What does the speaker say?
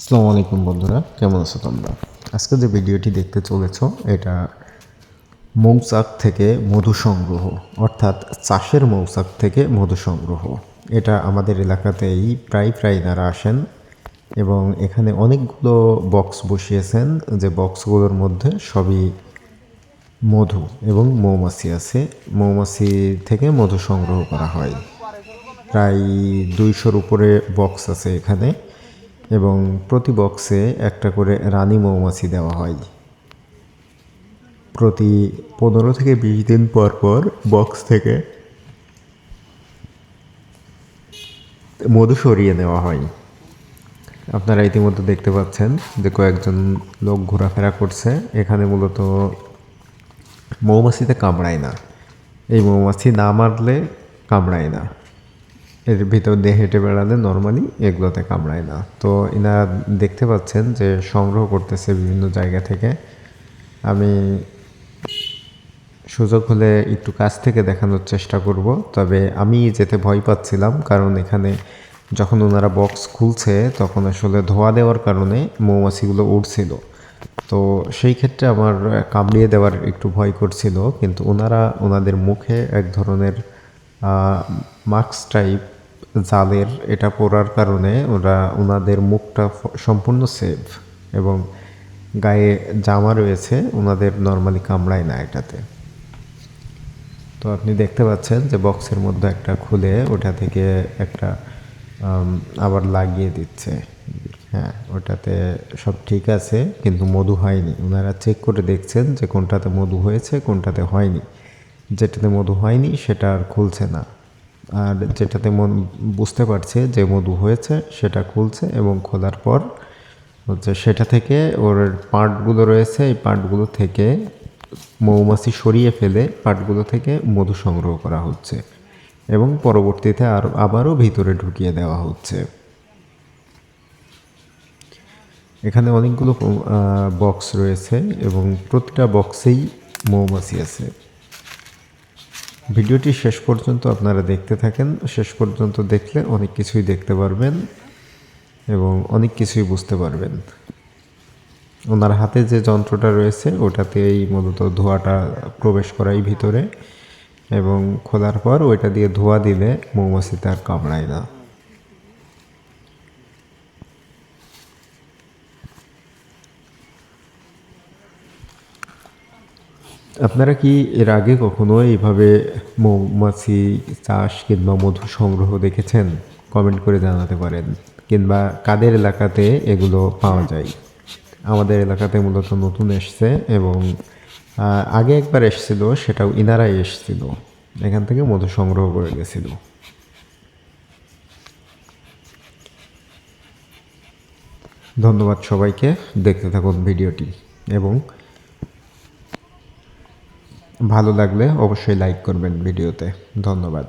আসসালামু আলাইকুম বন্ধুরা, কেমন আছো তোমরা? আজকে যে ভিডিওটি দেখতে চলেছ, এটা মৌচাক থেকে মধু সংগ্রহ, অর্থাৎ চাষের মৌচাক থেকে মধু সংগ্রহ। এটা আমাদের এলাকাতেই প্রায় প্রায় এনারা আসেন এবং এখানে অনেকগুলো বক্স বসিয়েছেন, যে বক্সগুলোর মধ্যে সবই মধু এবং মৌমাছি আছে। মৌমাছি থেকে মধু সংগ্রহ করা হয়। প্রায় দুইশোর উপরে বক্স আছে এখানে। এবং প্রতি বক্সে একটা করে রানী মৌমাছি দেওয়া হয়। প্রতি পনেরো থেকে বিশ দিন পর পর বক্স থেকে মধু সরিয়ে নেওয়া হয়। আপনারা ইতিমধ্যে দেখতে পাচ্ছেন যে কয়েকজন লোক ঘোরাফেরা করছে। এখানে মূলত মৌমাছিতে কামড়ায় না। এই মৌমাছি না মারলে কামড়ায় না। এর ভিতর দিয়ে হেঁটে বেড়ালে নর্মালি এগুলোতে কামড়ায় না। তো এনারা দেখতে পাচ্ছেন যে সংগ্রহ করতেছে বিভিন্ন জায়গা থেকে। আমি সুযোগ হলে একটু কাছ থেকে দেখানোর চেষ্টা করব। তবে আমি যেতে ভয় পাচ্ছিলাম কারণ এখানে যখন ওনারা বক্স খুলছে তখন আসলে ধোয়া দেওয়ার কারণে মৌমাছিগুলো উঠছিল তো সেই ক্ষেত্রে আমার কামড়িয়ে দেওয়ার একটু ভয় করছিল। কিন্তু ওনারা ওনাদের মুখে এক ধরনের মাস্ক টাইপ জালের এটা পরার কারণে ওরা ওনাদের মুখটা সম্পূর্ণ সেভ এবং গায়ে জামা রয়েছে ওনাদের নর্মালি কামড়ায় না এটাতে। তো আপনি দেখতে পাচ্ছেন যে বক্সের মধ্যে একটা খুলে ওটা থেকে একটা আবার লাগিয়ে দিচ্ছে। হ্যাঁ ওটাতে সব ঠিক আছে, কিন্তু মধু হয়নি। ওনারা চেক করে দেখছেন যে কোনটাতে মধু হয়েছে, কোনটাতে হয়নি। যেটাতে মধু হয়নি, সেটা আর খুলছে না। আর যেটাতে মন বুঝতে পারছে যে মধু হয়েছে, সেটা খুলছে এবং খোলার পর হচ্ছে সেটা থেকে ওর পার্টগুলো রয়েছে, এই পার্টগুলো থেকে মৌমাছি সরিয়ে ফেলে পার্টগুলো থেকে মধু সংগ্রহ করা হচ্ছে এবং পরবর্তীতে আর আবারও ভিতরে ঢুকিয়ে দেওয়া হচ্ছে। এখানে অনেকগুলো বক্স রয়েছে এবং প্রতিটা বক্সেই মৌমাছি আছে। ভিডিওটি শেষ পর্যন্ত আপনারা দেখতে থাকেন। শেষ পর্যন্ত দেখলে অনেক কিছুই দেখতে পারবেন এবং অনেক কিছুই বুঝতে পারবেন। ওনার হাতে যে যন্ত্রটা রয়েছে, ওটাতেই মূলত ধোঁয়াটা প্রবেশ করাই ভিতরে এবং খোলার পর ওইটা দিয়ে ধোঁয়া দিলে মৌমাছিতে আর কামড়ায় না। আপনারা কি এর আগে কখনো এইভাবে মৌমাছি, চাষ কিংবা মধু সংগ্রহ দেখেছেন? কমেন্ট করে জানাতে পারেন। কিংবা কাদের এলাকাতে এগুলো পাওয়া যায়? আমাদের এলাকাতে মূলত নতুন এসছে এবং আগে একবার এসছিল, সেটাও ইনারাই এসছিল। এখান থেকে মধু সংগ্রহ করে গেছিল। ধন্যবাদ সবাইকে। দেখতে থাকুন ভিডিওটি। এবং ভালো লাগলে অবশ্যই লাইক করবেন ভিডিওতে। ধন্যবাদ।